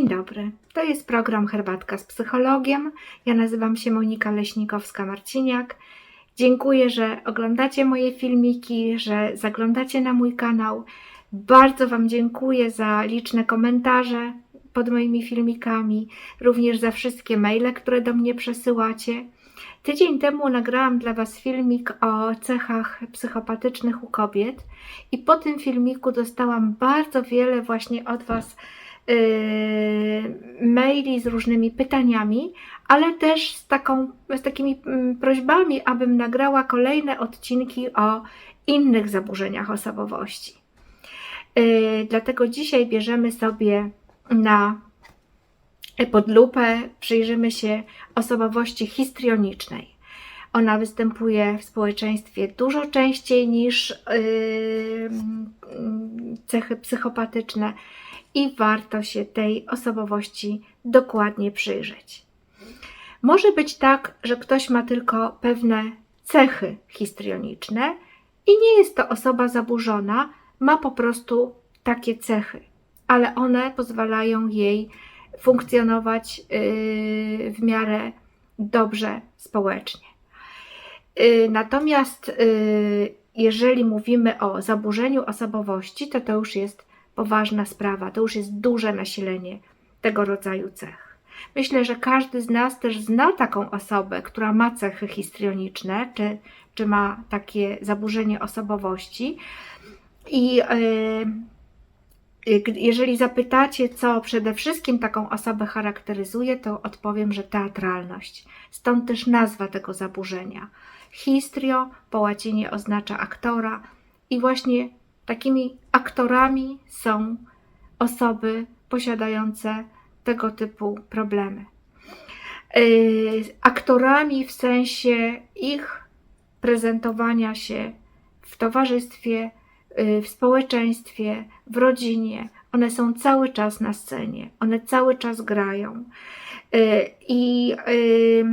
Dzień dobry. To jest program Herbatka z psychologiem. Ja nazywam się Monika Leśnikowska-Marciniak. Dziękuję, że oglądacie moje filmiki, że zaglądacie na mój kanał. Bardzo Wam dziękuję za liczne komentarze pod moimi filmikami, również za wszystkie maile, które do mnie przesyłacie. Tydzień temu nagrałam dla Was filmik o cechach psychopatycznych u kobiet i po tym filmiku dostałam bardzo wiele właśnie od Was maili z różnymi pytaniami, ale też z, taką, z takimi mm, prośbami, abym nagrała kolejne odcinki o innych zaburzeniach osobowości. Yy, dlatego dzisiaj bierzemy sobie na pod lupę, przyjrzymy się osobowości histrionicznej. Ona występuje w społeczeństwie dużo częściej niż yy, cechy psychopatyczne i warto się tej osobowości dokładnie przyjrzeć. Może być tak, że ktoś ma tylko pewne cechy histrioniczne i nie jest to osoba zaburzona, ma po prostu takie cechy, ale one pozwalają jej funkcjonować yy, w miarę dobrze społecznie. Yy, natomiast yy, jeżeli mówimy o zaburzeniu osobowości, to to już jest poważna sprawa, to już jest duże nasilenie tego rodzaju cech. Myślę, że każdy z nas też zna taką osobę, która ma cechy histrioniczne, czy, czy ma takie zaburzenie osobowości. I yy, jeżeli zapytacie, co przede wszystkim taką osobę charakteryzuje, to odpowiem, że teatralność. Stąd też nazwa tego zaburzenia. Histrio po łacinie oznacza aktora i właśnie takimi aktorami są osoby posiadające tego typu problemy. Yy, aktorami w sensie ich prezentowania się w towarzystwie, Y, w społeczeństwie, w rodzinie. One są cały czas na scenie, one cały czas grają. Y, I y,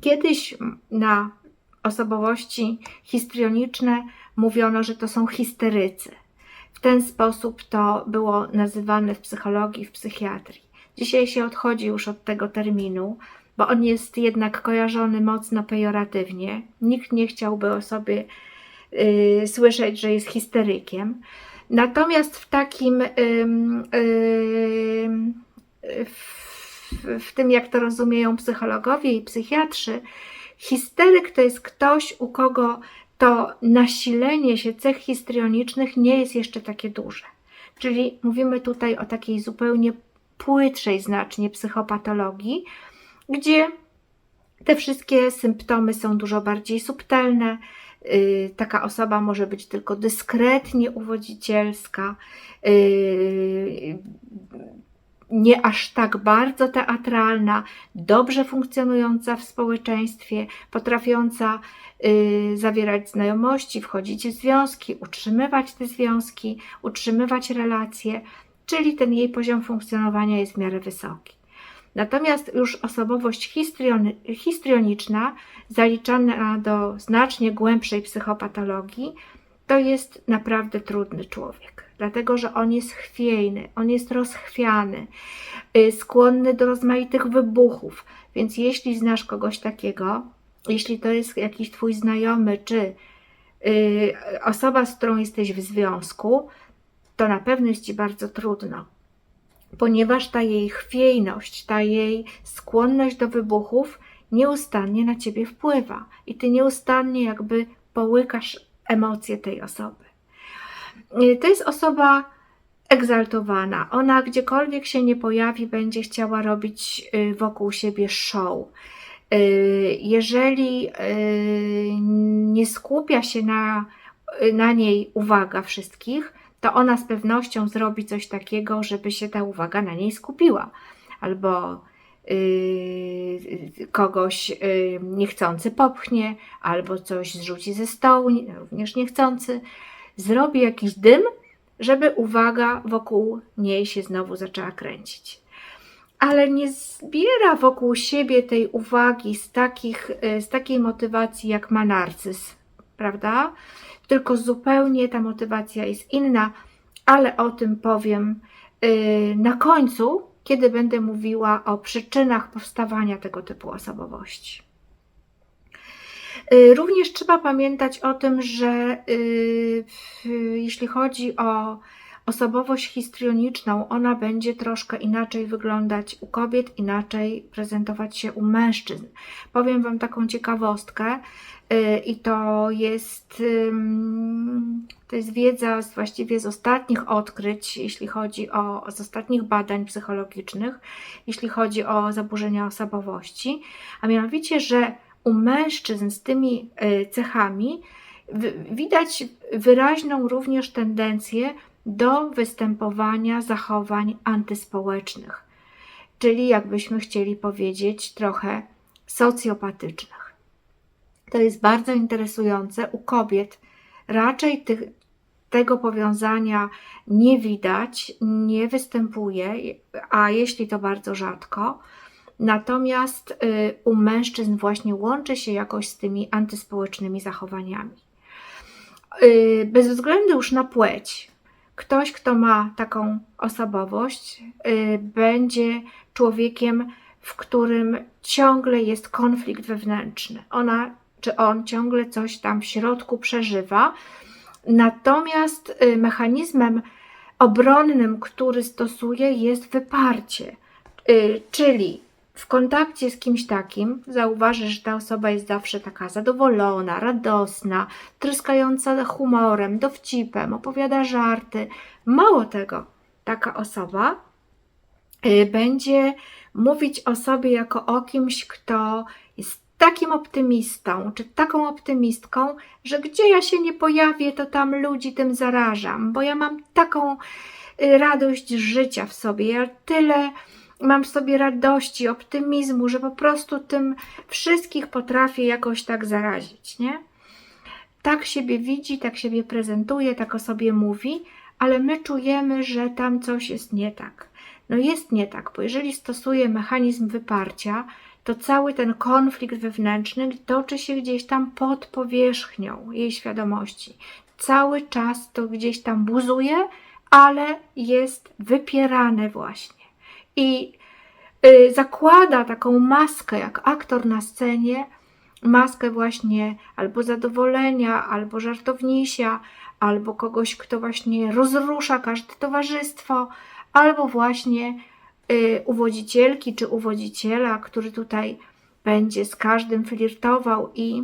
kiedyś na osobowości histrioniczne mówiono, że to są histerycy. W ten sposób to było nazywane w psychologii, w psychiatrii. Dzisiaj się odchodzi już od tego terminu, bo on jest jednak kojarzony mocno pejoratywnie. Nikt nie chciałby o sobie y, słyszeć, że jest histerykiem. Natomiast w takim, w, w tym jak to rozumieją psychologowie i psychiatrzy, histeryk to jest ktoś, u kogo to nasilenie się cech histrionicznych nie jest jeszcze takie duże. Czyli mówimy tutaj o takiej zupełnie płytszej znacznie psychopatologii, gdzie te wszystkie symptomy są dużo bardziej subtelne, Y, taka osoba może być tylko dyskretnie uwodzicielska, y, nie aż tak bardzo teatralna, dobrze funkcjonująca w społeczeństwie, potrafiąca y, zawierać znajomości, wchodzić w związki, utrzymywać te związki, utrzymywać relacje, czyli ten jej poziom funkcjonowania jest w miarę wysoki. Natomiast już osobowość histrioniczna, zaliczana do znacznie głębszej psychopatologii, to jest naprawdę trudny człowiek, dlatego że on jest chwiejny, on jest rozchwiany, y, skłonny do rozmaitych wybuchów. Więc jeśli znasz kogoś takiego, jeśli to jest jakiś twój znajomy, czy y, osoba, z którą jesteś w związku, to na pewno jest ci bardzo trudno ponieważ ta jej chwiejność, ta jej skłonność do wybuchów nieustannie na ciebie wpływa i ty nieustannie jakby połykasz emocje tej osoby. Y, to jest osoba egzaltowana. Ona gdziekolwiek się nie pojawi, będzie chciała robić y, wokół siebie show. Y, jeżeli nie skupia się na, na niej uwaga wszystkich, to ona z pewnością zrobi coś takiego, żeby się ta uwaga na niej skupiła. Albo kogoś niechcący popchnie, albo coś zrzuci ze stołu, również niechcący. Zrobi jakiś dym, żeby uwaga wokół niej się znowu zaczęła kręcić. Ale nie zbiera wokół siebie tej uwagi z, takich, yy, z takiej motywacji, jak ma narcyz, prawda? tylko zupełnie ta motywacja jest inna, ale o tym powiem y, na końcu, kiedy będę mówiła o przyczynach powstawania tego typu osobowości. Y, Również trzeba pamiętać o tym, że y, jeśli chodzi o osobowość histrioniczną, ona będzie troszkę inaczej wyglądać u kobiet, inaczej prezentować się u mężczyzn. Powiem Wam taką ciekawostkę y, i to jest, to jest wiedza z, właściwie z ostatnich odkryć, jeśli chodzi o, z ostatnich badań psychologicznych, jeśli chodzi o zaburzenia osobowości, a mianowicie, że u mężczyzn z tymi y, cechami wi- widać wyraźną również tendencję do występowania zachowań antyspołecznych, czyli jakbyśmy chcieli powiedzieć trochę socjopatycznych. To jest bardzo interesujące. U kobiet raczej tych, tego powiązania nie widać, nie występuje, a jeśli to bardzo rzadko. Natomiast y, u mężczyzn właśnie łączy się jakoś z tymi antyspołecznymi zachowaniami. Y, Bez względu już na płeć, ktoś, kto ma taką osobowość, y, będzie człowiekiem, w którym ciągle jest konflikt wewnętrzny. Ona czy on ciągle coś tam w środku przeżywa. Natomiast mechanizmem obronnym, który stosuje, jest wyparcie. Czyli w kontakcie z kimś takim zauważy, że ta osoba jest zawsze taka zadowolona, radosna, tryskająca humorem, dowcipem, opowiada żarty. Mało tego, taka osoba y, będzie mówić o sobie jako o kimś, kto jest takim optymistą, czy taką optymistką, że gdzie ja się nie pojawię, to tam ludzi tym zarażam, bo ja mam taką y, radość życia w sobie, ja tyle mam w sobie radości, optymizmu, że po prostu tym wszystkich potrafię jakoś tak zarazić, nie? Tak siebie widzi, tak siebie prezentuje, tak o sobie mówi, ale my czujemy, że tam coś jest nie tak. No jest nie tak, bo jeżeli stosuje mechanizm wyparcia, to cały ten konflikt wewnętrzny toczy się gdzieś tam pod powierzchnią jej świadomości. Cały czas to gdzieś tam buzuje, ale jest wypierane właśnie. I y, zakłada taką maskę, jak aktor na scenie, maskę właśnie albo zadowolenia, albo żartownisia, albo kogoś, kto właśnie rozrusza każde towarzystwo, albo właśnie y, uwodzicielki czy uwodziciela, który tutaj będzie z każdym flirtował i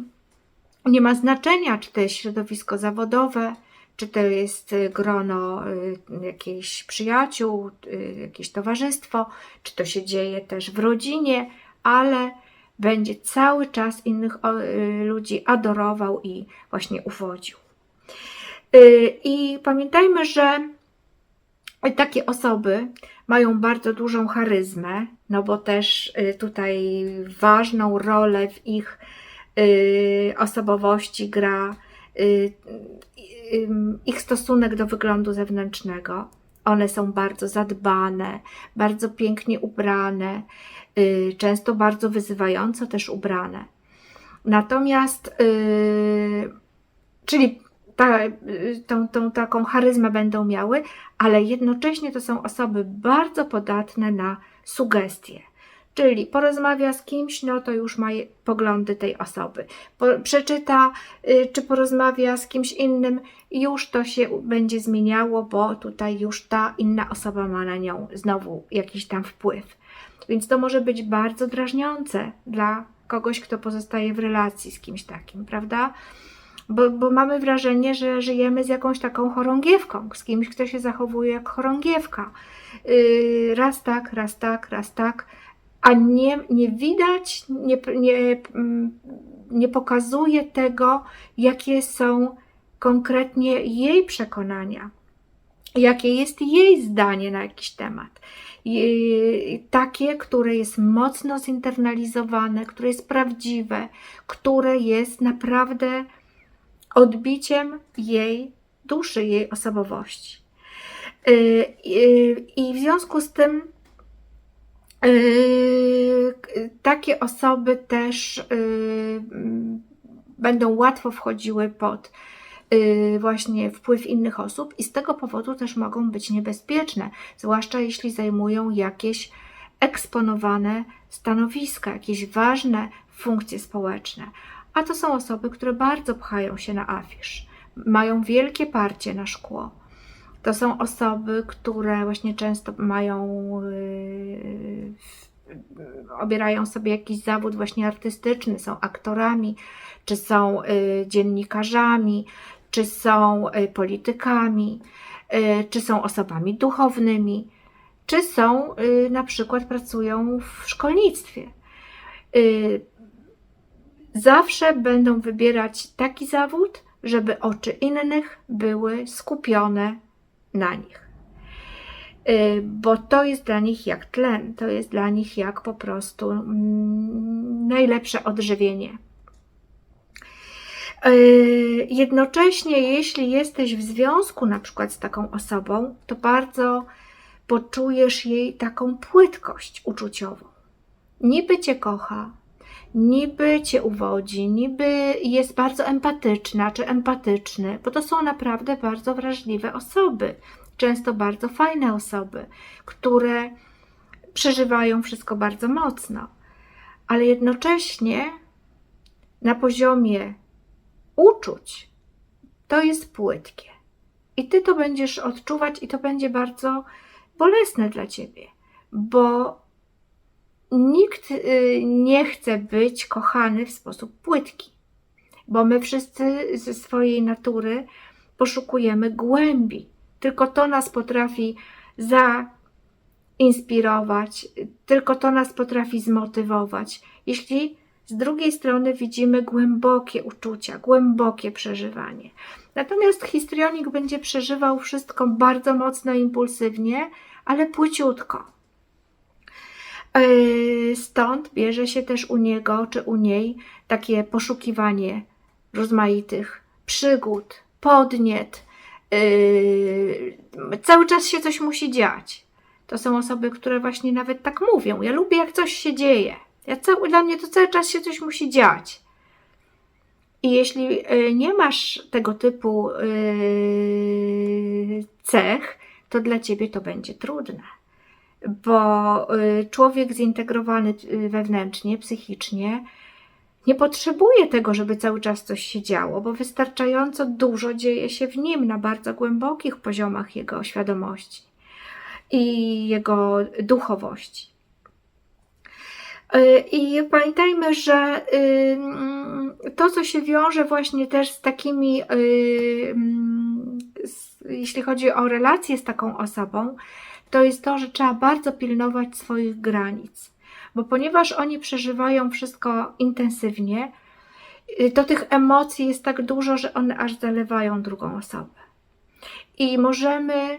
nie ma znaczenia, czy to jest środowisko zawodowe, czy to jest y, grono y, jakichś przyjaciół, y, jakieś towarzystwo, czy to się dzieje też w rodzinie, ale będzie cały czas innych ludzi adorował i właśnie uwodził. I pamiętajmy, że takie osoby mają bardzo dużą charyzmę, no bo też tutaj ważną rolę w ich osobowości gra ich stosunek do wyglądu zewnętrznego. One są bardzo zadbane, bardzo pięknie ubrane, y, często bardzo wyzywająco też ubrane. Natomiast, y, czyli ta, y, tą, tą taką charyzmę będą miały, ale jednocześnie to są osoby bardzo podatne na sugestie. Czyli porozmawia z kimś, no to już ma poglądy tej osoby. Po, przeczyta, y, czy porozmawia z kimś innym, już to się będzie zmieniało, bo tutaj już ta inna osoba ma na nią znowu jakiś tam wpływ. Więc to może być bardzo drażniące dla kogoś, kto pozostaje w relacji z kimś takim, prawda? Bo, bo mamy wrażenie, że żyjemy z jakąś taką chorągiewką, z kimś, kto się zachowuje jak chorągiewka. Yy, raz tak, raz tak, raz tak, a nie, nie widać, nie, nie, mm, nie pokazuje tego, jakie są konkretnie jej przekonania, jakie jest jej zdanie na jakiś temat. Takie, które jest mocno zinternalizowane, które jest prawdziwe, które jest naprawdę odbiciem jej duszy, jej osobowości. Y, y, I w związku z tym y, takie osoby też y, będą łatwo wchodziły pod y, właśnie wpływ innych osób i z tego powodu też mogą być niebezpieczne, zwłaszcza jeśli zajmują jakieś eksponowane stanowiska, jakieś ważne funkcje społeczne. A to są osoby, które bardzo pchają się na afisz, mają wielkie parcie na szkło. To są osoby, które właśnie często mają, yy, obierają sobie jakiś zawód właśnie artystyczny, są aktorami, czy są yy, dziennikarzami, czy są yy, politykami, yy, czy są osobami duchownymi, czy są na przykład pracują w szkolnictwie. Zawsze będą wybierać taki zawód, żeby oczy innych były skupione na nich. Y, Bo to jest dla nich jak tlen, to jest dla nich jak po prostu mm, najlepsze odżywienie. Y, Jednocześnie, jeśli jesteś w związku na przykład z taką osobą, to bardzo poczujesz jej taką płytkość uczuciową. Niby cię kocha, niby cię uwodzi, niby jest bardzo empatyczna czy empatyczny, bo to są naprawdę bardzo wrażliwe osoby, często bardzo fajne osoby, które przeżywają wszystko bardzo mocno, ale jednocześnie na poziomie uczuć to jest płytkie. I ty to będziesz odczuwać, i to będzie bardzo bolesne dla ciebie, bo nikt y, nie chce być kochany w sposób płytki, bo my wszyscy ze swojej natury poszukujemy głębi. Tylko to nas potrafi zainspirować, tylko to nas potrafi zmotywować. Jeśli z drugiej strony widzimy głębokie uczucia, głębokie przeżywanie. Natomiast histrionik będzie przeżywał wszystko bardzo mocno impulsywnie, ale płyciutko. Yy, Stąd bierze się też u niego czy u niej takie poszukiwanie rozmaitych przygód, podniet. Yy, Cały czas się coś musi dziać. To są osoby, które właśnie nawet tak mówią. Ja lubię, jak coś się dzieje. Ja cały, dla mnie to cały czas się coś musi dziać. I jeśli yy, nie masz tego typu yy, cech, to dla ciebie to będzie trudne bo y, człowiek zintegrowany wewnętrznie, psychicznie, nie potrzebuje tego, żeby cały czas coś się działo, bo wystarczająco dużo dzieje się w nim na bardzo głębokich poziomach jego świadomości i jego duchowości. Y, I pamiętajmy, że to, co się wiąże właśnie też z takimi, jeśli chodzi o relacje z taką osobą, to jest to, że trzeba bardzo pilnować swoich granic, bo ponieważ oni przeżywają wszystko intensywnie, y, to tych emocji jest tak dużo, że one aż zalewają drugą osobę. I możemy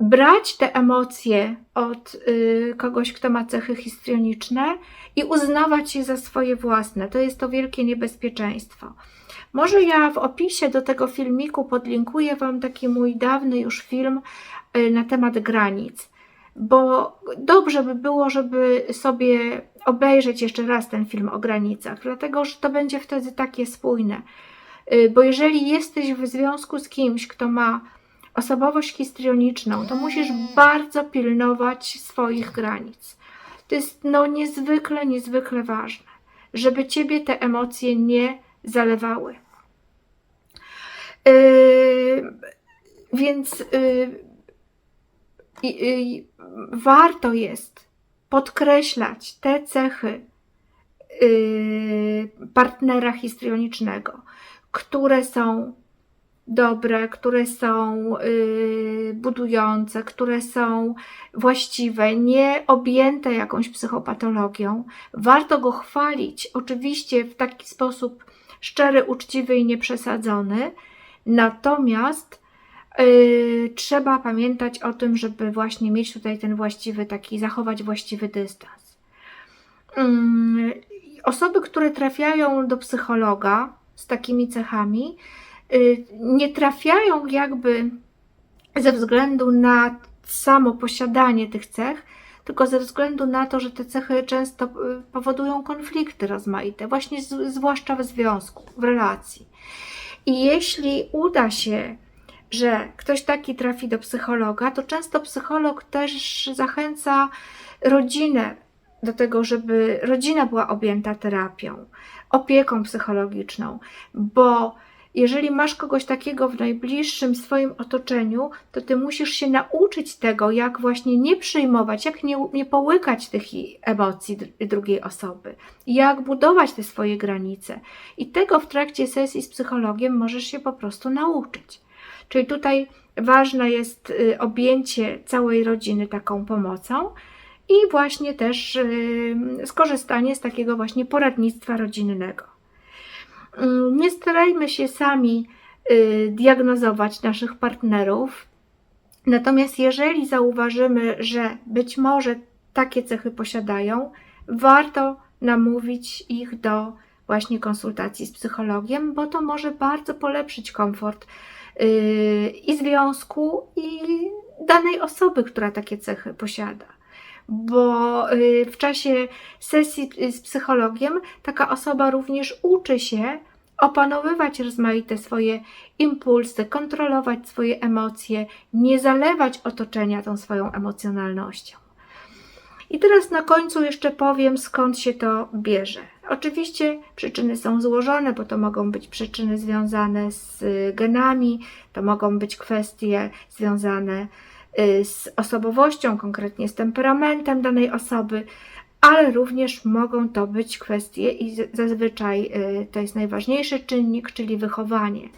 brać te emocje od y, kogoś, kto ma cechy histrioniczne i uznawać je za swoje własne. To jest to wielkie niebezpieczeństwo. Może ja w opisie do tego filmiku podlinkuję Wam taki mój dawny już film y, na temat granic, bo dobrze by było, żeby sobie obejrzeć jeszcze raz ten film o granicach, dlatego że to będzie wtedy takie spójne. Y, Bo jeżeli jesteś w związku z kimś, kto ma osobowość histrioniczną, to musisz bardzo pilnować swoich granic. To jest no niezwykle, niezwykle ważne, żeby Ciebie te emocje nie zalewały. Yy, więc yy, yy, warto jest podkreślać te cechy yy, partnera histrionicznego, które są dobre, które są yy, budujące, które są właściwe, nie objęte jakąś psychopatologią. Warto go chwalić, oczywiście w taki sposób szczery, uczciwy i nieprzesadzony. Natomiast yy, trzeba pamiętać o tym, żeby właśnie mieć tutaj ten właściwy, taki zachować właściwy dystans. Yy, osoby, które trafiają do psychologa z takimi cechami, yy, nie trafiają jakby ze względu na samo posiadanie tych cech, tylko ze względu na to, że te cechy często y, powodują konflikty rozmaite, właśnie z, zwłaszcza w związku, w relacji. I jeśli uda się, że ktoś taki trafi do psychologa, to często psycholog też zachęca rodzinę do tego, żeby rodzina była objęta terapią, opieką psychologiczną, bo jeżeli masz kogoś takiego w najbliższym swoim otoczeniu, to ty musisz się nauczyć tego, jak właśnie nie przyjmować, jak nie, nie połykać tych emocji dr- drugiej osoby, jak budować te swoje granice. I tego w trakcie sesji z psychologiem możesz się po prostu nauczyć. Czyli tutaj ważne jest y, objęcie całej rodziny taką pomocą i właśnie też y, skorzystanie z takiego właśnie poradnictwa rodzinnego. Mm, Nie starajmy się sami y, diagnozować naszych partnerów. Natomiast jeżeli zauważymy, że być może takie cechy posiadają, warto namówić ich do właśnie konsultacji z psychologiem, bo to może bardzo polepszyć komfort i związku, i danej osoby, która takie cechy posiada. Bo y, w czasie sesji y, z psychologiem taka osoba również uczy się opanowywać rozmaite swoje impulsy, kontrolować swoje emocje, nie zalewać otoczenia tą swoją emocjonalnością. I teraz na końcu jeszcze powiem, skąd się to bierze. Oczywiście przyczyny są złożone, bo to mogą być przyczyny związane z y, genami, to mogą być kwestie związane y, z osobowością, konkretnie z temperamentem danej osoby, ale również mogą to być kwestie i zazwyczaj y, to jest najważniejszy czynnik, czyli wychowanie.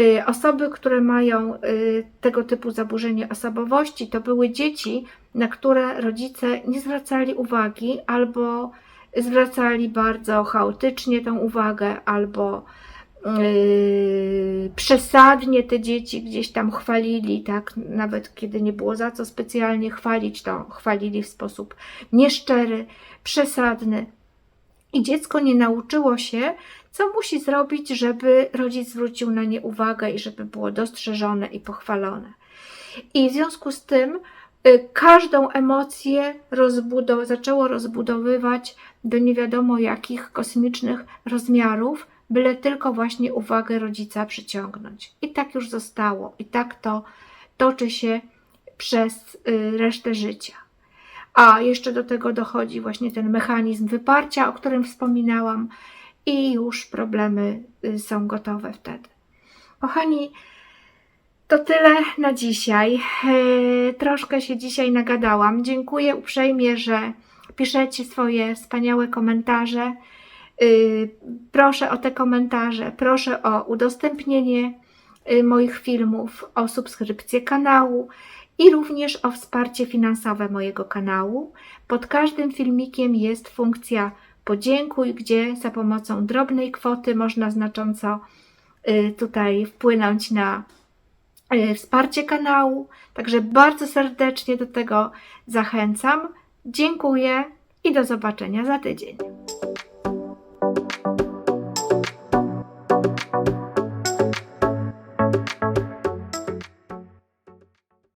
Y, Osoby, które mają y, tego typu zaburzenie osobowości, to były dzieci, na które rodzice nie zwracali uwagi albo zwracali bardzo chaotycznie tą uwagę, albo yy, przesadnie te dzieci gdzieś tam chwalili, tak, nawet kiedy nie było za co specjalnie chwalić, to chwalili w sposób nieszczery, przesadny. I dziecko nie nauczyło się, co musi zrobić, żeby rodzic zwrócił na nie uwagę i żeby było dostrzeżone i pochwalone. I w związku z tym y, każdą emocję rozbudow- zaczęło rozbudowywać do nie wiadomo jakich kosmicznych rozmiarów, byle tylko właśnie uwagę rodzica przyciągnąć. I tak już zostało. I tak to toczy się przez y, resztę życia. A jeszcze do tego dochodzi właśnie ten mechanizm wyparcia, o którym wspominałam, i już problemy y, są gotowe wtedy. Kochani, to tyle na dzisiaj. E, Troszkę się dzisiaj nagadałam. Dziękuję uprzejmie, że piszecie swoje wspaniałe komentarze. Y, Proszę o te komentarze, proszę o udostępnienie y, moich filmów, o subskrypcję kanału i również o wsparcie finansowe mojego kanału. Pod każdym filmikiem jest funkcja podziękuj, gdzie za pomocą drobnej kwoty można znacząco y, tutaj wpłynąć na y, wsparcie kanału. Także bardzo serdecznie do tego zachęcam. Dziękuję i do zobaczenia za tydzień.